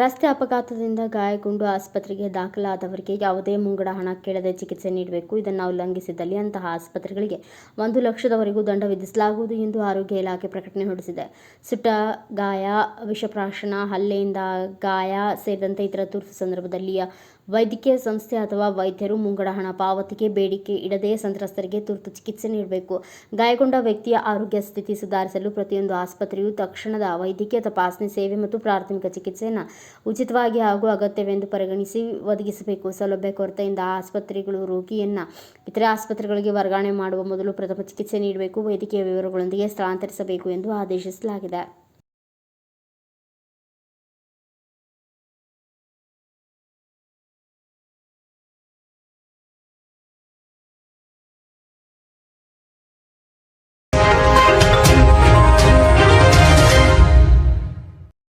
ರಸ್ತೆ ಅಪಘಾತದಿಂದ ಗಾಯಗೊಂಡು ಆಸ್ಪತ್ರೆಗೆ ದಾಖಲಾದವರಿಗೆ ಯಾವುದೇ ಮುಂಗಡ ಹಣ ಕೇಳದೆ ಚಿಕಿತ್ಸೆ ನೀಡಬೇಕು. ಇದನ್ನು ಉಲ್ಲಂಘಿಸಿದಲ್ಲಿ ಅಂತಹ ಆಸ್ಪತ್ರೆಗಳಿಗೆ ಒಂದು ಲಕ್ಷದವರೆಗೂ ದಂಡ ವಿಧಿಸಲಾಗುವುದು ಎಂದು ಆರೋಗ್ಯ ಇಲಾಖೆ ಪ್ರಕಟಣೆ ಹೊರಡಿಸಿದೆ. ಸುಟ್ಟ ಗಾಯ, ವಿಷಪ್ರಾಶನ, ಹಲ್ಲೆಯಿಂದ ಗಾಯ ಸೇರಿದಂತೆ ಇತರ ತುರ್ತು ಸಂದರ್ಭದಲ್ಲಿಯ ವೈದ್ಯಕೀಯ ಸಂಸ್ಥೆ ಅಥವಾ ವೈದ್ಯರು ಮುಂಗಡ ಹಣ ಪಾವತಿಗೆ ಬೇಡಿಕೆ ಇಡದೆ ಸಂತ್ರಸ್ತರಿಗೆ ತುರ್ತು ಚಿಕಿತ್ಸೆ ನೀಡಬೇಕು. ಗಾಯಗೊಂಡ ವ್ಯಕ್ತಿಯ ಆರೋಗ್ಯ ಸ್ಥಿತಿ ಸುಧಾರಿಸಲು ಪ್ರತಿಯೊಂದು ಆಸ್ಪತ್ರೆಯು ತಕ್ಷಣದ ವೈದ್ಯಕೀಯ ತಪಾಸಣೆ, ಸೇವೆ ಮತ್ತು ಪ್ರಾಥಮಿಕ ಚಿಕಿತ್ಸೆಯನ್ನು ಉಚಿತವಾಗಿ ಹಾಗೂ ಅಗತ್ಯವೆಂದು ಪರಿಗಣಿಸಿ ಒದಗಿಸಬೇಕು. ಸೌಲಭ್ಯ ಕೊರತೆಯಿಂದ ಆಸ್ಪತ್ರೆಗಳು ರೋಗಿಯನ್ನು ಇತರೆ ಆಸ್ಪತ್ರೆಗಳಿಗೆ ವರ್ಗಾವಣೆ ಮಾಡುವ ಮೊದಲು ಪ್ರಥಮ ಚಿಕಿತ್ಸೆ ನೀಡಬೇಕು. ವೈದ್ಯಕೀಯ ವಿವರಗಳೊಂದಿಗೆ ಸ್ಥಳಾಂತರಿಸಬೇಕು ಎಂದು ಆದೇಶಿಸಲಾಗಿದೆ.